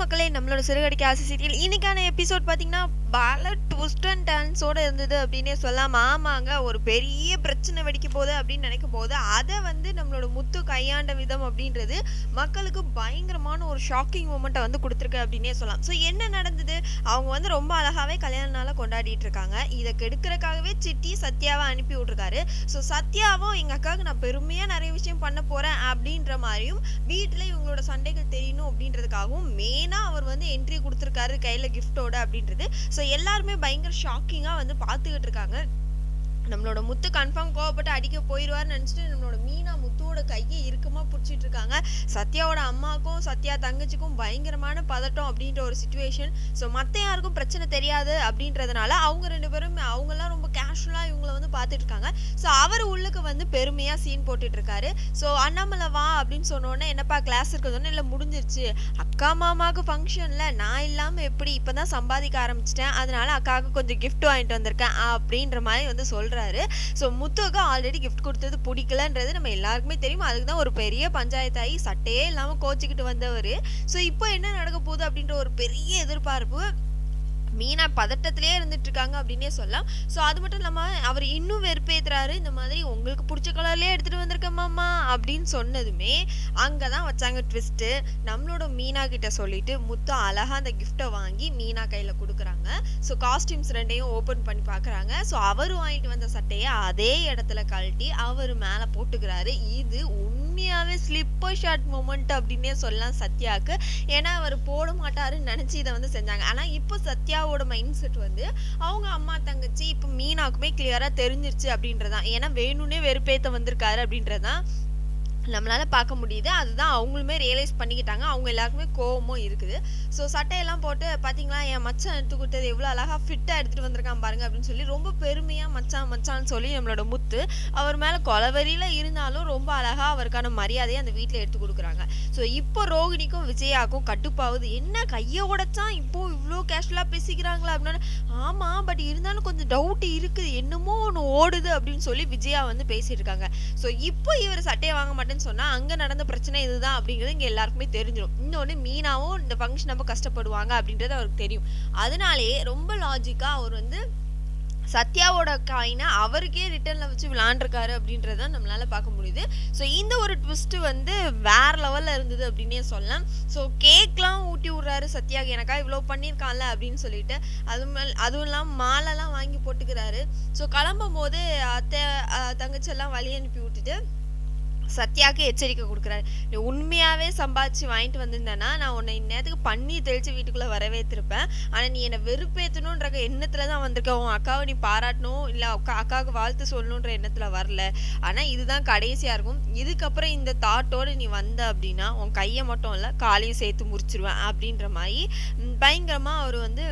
மக்களே நம்மளோட சிறுகடிக்க ஆசை சீரியல். இன்னைக்கான எபிசோட் பார்த்தீங்கன்னா பல ட்விஸ்ட் அண்ட் டர்ன்ஸோட இருந்தது அப்படின்னே சொல்லலாம். ஆமாங்க ஒரு பெரிய பிரச்சனை வெடிக்க போகுது அப்படின்னு நினைக்கும் போது அதை வந்து நம்மளோட முத்து கையாண்ட விதம் அப்படின்றது மக்களுக்கு பயங்கரமான ஒரு ஷாக்கிங் மூமெண்ட்டை வந்து கொடுத்துருக்கு அப்படின்னே சொல்லலாம். ஸோ என்ன நடந்தது? அவங்க வந்து ரொம்ப அழகாகவே கல்யாண நாளை கொண்டாடிட்டு இருக்காங்க. இதை கெடுக்கிறக்காகவே சிட்டி சத்யாவை அனுப்பி விட்ருக்காரு ஸோ சத்யாவும் எங்கள் அக்காவுக்கு நான் பெருமையாக நிறைய விஷயம் பண்ண போகிறேன் அப்படின்ற மாதிரியும் வீட்டில் இவங்களோட சண்டைகள் தெரியணும் அப்படின்றதுக்காகவும் மெயின் அவர் வந்து என்ட்ரி கொடுத்துருக்காரு கையில கிஃப்டோட அப்படின்றது. ஸோ எல்லாருமே பயங்கர ஷாக்கிங்காக வந்து பார்த்துக்கிட்டு இருக்காங்க. நம்மளோட முத்து கன்ஃபார்ம் கோவப்பட்டு அடிக்க போயிடுவார்னு நினச்சிட்டு நம்மளோட மீனா முத்துவோட கையை இறுக்கமாக பிடிச்சிட்டு இருக்காங்க. சத்யாவோட அம்மாவுக்கும் சத்யா தங்கச்சிக்கும் பயங்கரமான பதட்டம் அப்படின்ற ஒரு சுச்சுவேஷன் ஸோ மற்ற யாருக்கும் பிரச்சனை தெரியாது அப்படின்றதுனால அவங்க ரெண்டு பேரும் அவங்கெல்லாம் ரொம்ப கேஷுவலாக இவங்கள வந்து பார்த்துட்டு இருக்காங்க. ஸோ அவர் உள்ளுக்கு வந்து பெருமையாக சீன் போட்டுட்டு இருக்காரு. ஸோ அண்ணாமலை வா அப்படின்னு சொன்னோன்னே என்னப்பா கிளாஸ் இருக்குதுன்னு இல்லை முடிஞ்சிருச்சு. அக்கா மாமாவுக்கு ஃபங்க்ஷனில் நான் இல்லாமல் எப்படி இப்போ தான் சம்பாதிக்க ஆரம்பிச்சிட்டேன். அதனால அக்காவுக்கு கொஞ்சம் கிஃப்ட் வாங்கிட்டு வந்திருக்கேன். அப்படின்ற மாதிரி வந்து சொல்கிறாரு ஸோ முத்துவுக்கு ஆல்ரெடி கிஃப்ட் கொடுத்தது பிடிக்கலன்றது நம்ம எல்லாருக்குமே தெரியும். அதுக்கு தான் ஒரு பெரிய பஞ்சாயத்தாகி சட்டையே இல்லாமல் கோச்சிக்கிட்டு வந்தவர். ஸோ இப்போ என்ன நடக்க போகுது அப்படின்ற ஒரு பெரிய எதிர்பார்ப்பு. மீனா பதட்டத்திலே இருந்துட்டு இருக்காங்க அப்படின்னே சொல்லலாம். ஸோ அது மட்டும் இல்லாமல் அவர் இன்னும் வெறுப்பேத்துறாரு இந்த மாதிரி உங்களுக்கு பிடிச்ச கலர்லேயே எடுத்துகிட்டு வந்திருக்கமாம்மா அப்படின்னு சொன்னதுமே அங்கே தான் வச்சாங்க ட்விஸ்ட்டு நம்மளோட மீனா கிட்ட சொல்லிட்டு முத்து அழகாக அந்த கிஃப்ட்டை வாங்கி மீனா கையில் கொடுக்குறாங்க. ஸோ காஸ்டியூம்ஸ் ரெண்டையும் ஓப்பன் பண்ணி பார்க்குறாங்க ஸோ அவர் வாங்கிட்டு வந்த சட்டையை அதே இடத்துல கழட்டி அவர் மேலே போட்டுக்கிறாரு. இது உண்மையாகவே ஸ்லிப்பர் ஷார்ட் மூமெண்ட் அப்படின்னே சொல்லலாம் சத்யாவுக்கு ஏன்னா அவர் போட மாட்டாருன்னு நினச்சி இதை வந்து செஞ்சாங்க. ஆனால் இப்போ சத்யா சத்யாவோட மைண்ட் செட் வந்து அவங்க அம்மா தங்கச்சி இப்போ மீனாக்குமே கிளியராக தெரிஞ்சிருச்சு அப்படின்றதான் ஏன்னா வேணும்னே வெறுப்பேத்த வந்திருக்காரு அப்படின்றதான் நம்மளால் பார்க்க முடியுது. அதுதான் அவங்களுமே ரியலைஸ் பண்ணிக்கிட்டாங்க. அவங்க எல்லாருக்குமே கோவமும் இருக்குது. ஸோ சட்டையெல்லாம் போட்டு பார்த்தீங்களா என் மச்சான் எடுத்து கொடுத்தது எவ்வளோ அழகாக ஃபிட்டாக எடுத்துகிட்டு வந்திருக்கான் பாருங்க அப்படின்னு சொல்லி ரொம்ப பெருமையாக மச்சான் மச்சான்னு சொல்லி நம்மளோட முத்து அவர் மேலே கொலவரியில் இருந்தாலும் ரொம்ப அழகாக அவருக்கான மரியாதையை அந்த வீட்டில் எடுத்து கொடுக்குறாங்க. ஸோ இப்போ ரோகிணிக்கும் விஜயாக்கும் கட்டுப்பாவுது. என்ன கையை உடைச்சான்? இப்போ இவ்வளோ கேஷுவலாக பேசிக்கிறாங்களா அப்படின்னு. ஆமாம் பட் இருந்தாலும் கொஞ்சம் டவுட் இருக்குது. என்னமோ ஒன்று ஓடுது அப்படின்னு சொல்லி விஜயா வந்து பேசியிருக்காங்க ஸோ இப்போ இவர் சட்டையை வாங்க மாட்டேன் மாட்டேன்னு சொன்னால் அங்கே நடந்த பிரச்சனை இதுதான் அப்படிங்கிறது இங்கே எல்லாருக்குமே தெரிஞ்சிடும் இன்னொன்று மீனாவும் இந்த ஃபங்க்ஷன் அப்போ கஷ்டப்படுவாங்க அப்படின்றது அவருக்கு தெரியும். அதனாலேயே ரொம்ப லாஜிக்காக அவர் வந்து சத்யாவோட காயினை அவருக்கே ரிட்டர்னில் வச்சு விளாண்டுருக்காரு அப்படின்றத நம்மளால பார்க்க முடியுது. ஸோ இந்த ஒரு ட்விஸ்ட் வந்து வேற லெவலில் இருந்தது அப்படின்னே சொல்லலாம். ஸோ கேக்லாம் ஊட்டி விட்றாரு சத்யாக்கு எனக்கா இவ்வளோ பண்ணியிருக்கான்ல அப்படின்னு சொல்லிட்டு அது மேல் அதுவும் இல்லாமல் மாலைலாம் வாங்கி போட்டுக்கிறாரு. ஸோ கிளம்பும் போது அத்தை அஹ், தங்கச்சியெல்லாம் வழி அனுப்பி விட்டுட்டு சத்யாவுக்கு எச்சரிக்கை கொடுக்குறாரு. நீ உண்மையாகவே சம்பாதிச்சு வாங்கிட்டு வந்திருந்தேன்னா நான் உன்னை இந்நேரத்துக்கு பண்ணி தெளித்து வீட்டுக்குள்ளே வரவே வரவேற்றிருப்பேன் ஆனால் நீ என்னை வெறுப்பேற்றணுன்ற எண்ணத்தில் தான் வந்திருக்க. உன் அக்காவை நீ பாராட்டணும் இல்லை அக்கா அக்காவுக்கு வாழ்த்து சொல்லணுன்ற எண்ணத்தில் வரல. ஆனால் இதுதான் கடைசியாக இருக்கும். இதுக்கப்புறம் இந்த தாட்டோடு நீ வந்த அப்படின்னா உன் கையை மட்டும் இல்லை காலையும் சேர்த்து முறிச்சிருவேன் அப்படின்ற மாதிரி பயங்கரமாக அவர் வந்து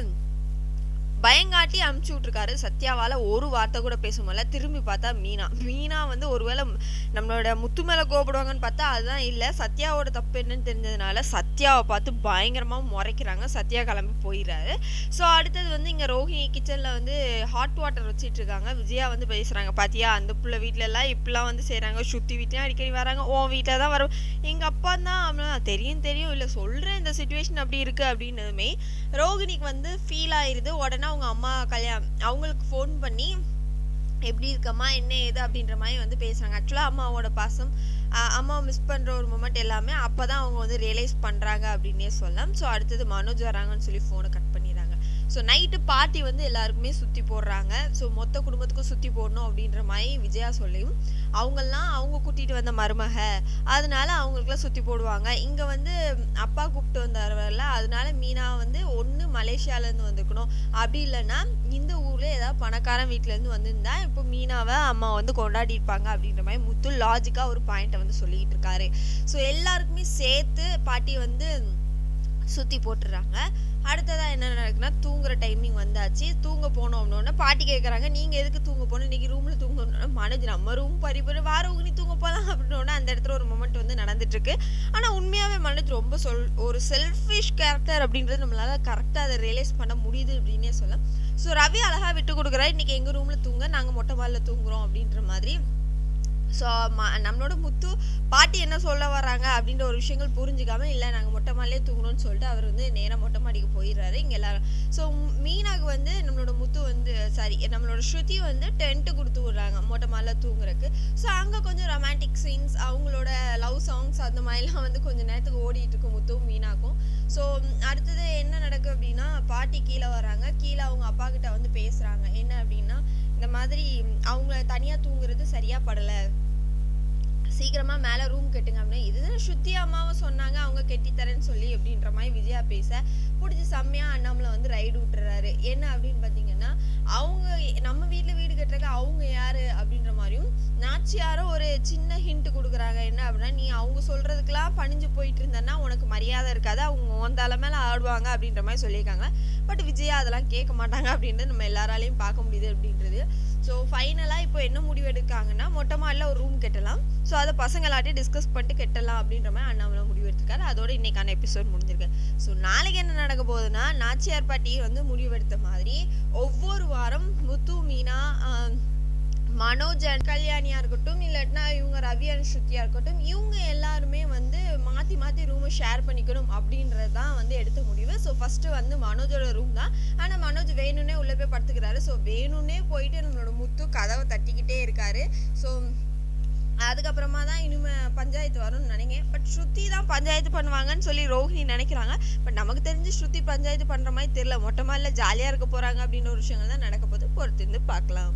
பயங்காட்டி அமுச்சு விட்ருக்காரு சத்யாவால் ஒரு வார்த்தை கூட பேச முடியல. திரும்பி பார்த்தா மீனா. மீனா வந்து ஒருவேளை நம்மளோட முத்து மேலே கோபப்படுவாங்கன்னு பார்த்தா அதுதான் இல்லை. சத்யாவோட தப்பு என்னன்னு தெரிஞ்சதுனால சத்யாவை பார்த்து பயங்கரமாக முறைக்கிறாங்க. சத்யா கிளம்பி போயிடுறாரு. ஸோ அடுத்தது வந்து இங்கே ரோஹிணி கிச்சனில் வந்து ஹாட் வாட்டர் வச்சுட்டு இருக்காங்க. விஜயா வந்து பேசுகிறாங்க பார்த்தியா அந்த பிள்ளை வீட்டிலலாம் இப்படிலாம் வந்து செய்கிறாங்க சுற்றி வீட்லேயும் அடிக்கடி வராங்க. உன் வீட்டில் தான் வரும். எங்கள் அப்பா தான் தெரியும் தெரியும். இல்லை சொல்கிறேன் இந்த சுச்சுவேஷன் அப்படி இருக்குது அப்படின்னதுமே ரோகிணிக்கு வந்து ஃபீல் ஆயிடுது உடனே அவங்க அம்மா கல்யாணம் அவங்களுக்கு ஃபோன் பண்ணி எப்படி இருக்கம்மா? என்ன ஏது? அப்படின்ற மாதிரி வந்து பேசுறாங்க. ஆக்சுவலாக அம்மாவோட பாசம் அஹ் அம்மாவை மிஸ் பண்ற ஒரு மூமெண்ட் எல்லாமே அப்பதான் அவங்க வந்து ரியலைஸ் பண்றாங்க அப்படின்னே சொல்லலாம். ஸோ அடுத்தது மனோஜ் வராங்கன்னு சொல்லி ஃபோனை கட் பண்ணிடுறாங்க. ஸோ நைட்டு பார்ட்டி வந்து எல்லாருக்குமே சுற்றி போடுறாங்க. ஸோ மொத்த குடும்பத்துக்கும் சுற்றி போடணும் அப்படின்ற மாதிரி விஜயா சொல்லியும். அவங்கெல்லாம் அவங்க கூட்டிகிட்டு வந்த மருமக. அதனால அவங்களுக்குலாம் சுற்றி போடுவாங்க. இங்கே வந்து அப்பா கூப்பிட்டு வந்தாருல அதனால மீனா வந்து ஒன்று மலேசியாவிலேருந்து வந்துக்கணும் அப்படி இல்லைன்னா இந்த ஊரில் ஏதாவது பணக்காரன் வீட்டிலேருந்து வந்திருந்தா இப்போ மீனாவை அம்மா வந்து கொண்டாடி இருப்பாங்க அப்படின்ற மாதிரி முத்து லாஜிக்காக ஒரு பாயிண்ட்டை வந்து சொல்லிக்கிட்டு இருக்காரு. ஸோ எல்லாருக்குமே சேர்த்து பாட்டி வந்து சுற்றி போட்டுறாங்க. அடுத்ததாக என்ன நடக்குன்னா தூங்குற டைமிங் வந்தாச்சு. தூங்க போனோம் அப்படின்னா பாட்டி கேட்குறாங்க நீங்கள் எதுக்கு தூங்க போகணும் இன்னைக்கு ரூமில் தூங்கணும்னா மனோஜ் நம்ம ரூம் பறிப்பு வார நீ தூங்க போகலாம் அப்படின்னோடனே அந்த இடத்துல ஒரு மொமெண்ட் வந்து நடந்துட்டுருக்கு. ஆனால் உண்மையாகவே உண்மையாவே மனோஜ் ரொம்ப சொல் ஒரு செல்ஃபிஷ் கேரக்டர் அப்படின்றது நம்மளால் கரெக்டாக அதை ரியலைஸ் பண்ண முடியுது அப்படின்னே சொல்லலாம். ஸோ ரவி அழகாக விட்டு கொடுக்குறாரு. இன்னைக்கு எங்கள் ரூமில் தூங்க? நாங்கள் மொட்டை மாலில் தூங்குறோம் அப்படின்ற மாதிரி. ஸோ நம்மளோட முத்து பாட்டி என்ன சொல்ல வராங்க அப்படின்ற ஒரு விஷயங்கள் புரிஞ்சுக்காம இல்லை நாங்கள் மொட்டை மாலே தூங்கணும்னு சொல்லிட்டு அவர் வந்து நேராக மொட்டை மாடிக்கு போயிடுறாரு. இங்கே எல்லாரும் ஸோ மீனாக்கு வந்து நம்மளோட முத்து வந்து சாரி நம்மளோட ஸ்ருதி வந்து டென்ட்டு கொடுத்து விட்றாங்க மொட்டை மாலில் தூங்குறக்கு ஸோ அங்கே கொஞ்சம் ரொமான்டிக் சீன்ஸ் அவங்களோட லவ் சாங்ஸ் அந்த மாதிரிலாம் வந்து கொஞ்சம் நேரத்துக்கு ஓடிட்டு இருக்கும் முத்துவும் மீனாக்கும். ஸோ அடுத்தது என்ன நடக்கும் அப்படின்னா பாட்டி கீழே வராங்க கீழே அவங்க அப்பா கிட்ட வந்து பேசுகிறாங்க என்ன அப்படின்னா இந்த மாதிரி அவங்கள தனியாக தூங்குறது சரியா படலை. சீக்கிரமா மேலே ரூம் கட்டுங்க அப்படின்னு. இதுதான் ஸ்ருதி அம்மாவும் சொன்னாங்க. அவங்க கெட்டித்தரேன்னு சொல்லி அப்படின்ற மாதிரி விஜயா பேச. பிடிச்சி செம்மையா அண்ணாமலை வந்து ரைடு விட்டுறாரு. என்ன அப்படின்னு பார்த்தீங்கன்னா அவங்க நம்ம வீட்டில் அவங்க யாரு? அப்படின்ற மாதிரியும் நாச்சியாரும் ஒரு சின்ன ஹிண்ட் கொடுக்குறாங்க. என்ன அப்படின்னா நீ அவங்க சொல்றதுக்கெல்லாம் பணிஞ்சு போயிட்டு இருந்தேன்னா உனக்கு மரியாதை இருக்காது. அவங்க உன் மேல ஆடுவாங்க அப்படின்ற மாதிரி சொல்லியிருக்காங்க. பட் விஜயா அதெல்லாம் கேட்க மாட்டாங்க அப்படின்றது நம்ம எல்லாராலையும் பார்க்க முடியுது அப்படின்றது. ஸோ ஃபைனலாக இப்போ என்ன முடிவு எடுக்காங்கன்னா மொட்டை மாடியில் ஒரு ரூம் கட்டலாம். ஸோ அதை பசங்களாட்டி டிஸ்கஸ் பண்ணிட்டு கட்டலாம் அப்படின்ற மாதிரி அண்ணாமலை முடிவு எடுத்திருக்காரு. அதோட இன்னைக்கான எபிசோட் முடிஞ்சிருக்கு. ஸோ நாளைக்கு என்ன நடக்க போகுதுன்னா நாச்சியார் பாட்டி வந்து முடிவெடுத்த மாதிரி ஒவ்வொரு வாரம் முத்து மீனா மனோஜ் கல்யாணியாக கல்யாணியா இருக்கட்டும் இல்லாட்டினா இவங்க ரவி அண்ட் ஸ்ருதியா இருக்கட்டும் இவங்க எல்லாருமே வந்து மாத்தி மாத்தி ரூமை ஷேர் பண்ணிக்கணும் அப்படின்றது தான் வந்து எடுத்த முடிவு. ஸோ ஃபர்ஸ்ட் வந்து மனோஜோட ரூம் தான். ஆனா மனோஜ் வேணும்னே உள்ள போய் படுத்துக்கிறாரு. ஸோ வேணும்னே போயிட்டு நம்மளோட முத்து கதவை தட்டிக்கிட்டே இருக்காரு. ஸோ அதுக்கப்புறமா தான் இனிமே பஞ்சாயத்து வரும்னு நினைக்கிறேன். பட் ஸ்ருதி தான் பஞ்சாயத்து பண்ணுவாங்கன்னு சொல்லி ரோஹிணி நினைக்கிறாங்க. பட் நமக்கு தெரிஞ்சு ஸ்ருதி பஞ்சாயத்து பண்ணுற மாதிரி தெரியல. மொட்டை இல்லை ஜாலியாக இருக்க போகிறாங்க அப்படின்ற ஒரு விஷயங்கள் தான் நடக்க போது பொறுத்திருந்து பார்க்கலாம்.